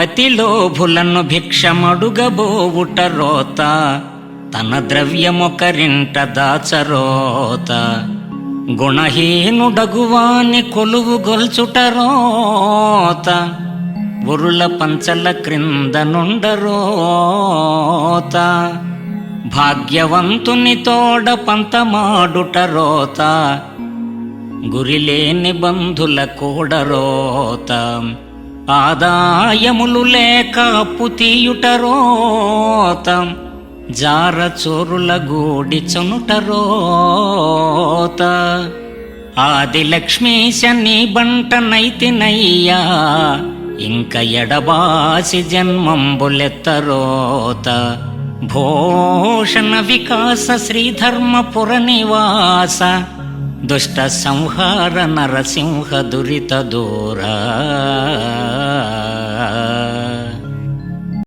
అతి లోభులను భిక్షమడుగబోవుట రోత తన ద్రవ్యమొకరింట దాచరోత. గుణహీనుడగువాని కొలువు గొల్చుట రోత ఉరుల పంచల క్రింద నుండరోత భాగ్యవంతుని తోడ పంతమాడుటరోత గురిలేని బంధుల కూడరోత ఆదాయములు లేక అప్పు తీయుటరోతం జార చోరుల గూడి చనుట రోత. ఆది లక్ష్మీశ నీ బంట నైతినయ్యా ఇంక ఎడబాసి జన్మంబులెత్తరోత భూషణ వికాస శ్రీధర్మపుర నివాస దుష్ట సంహార నరసింహ దురిత దూరా.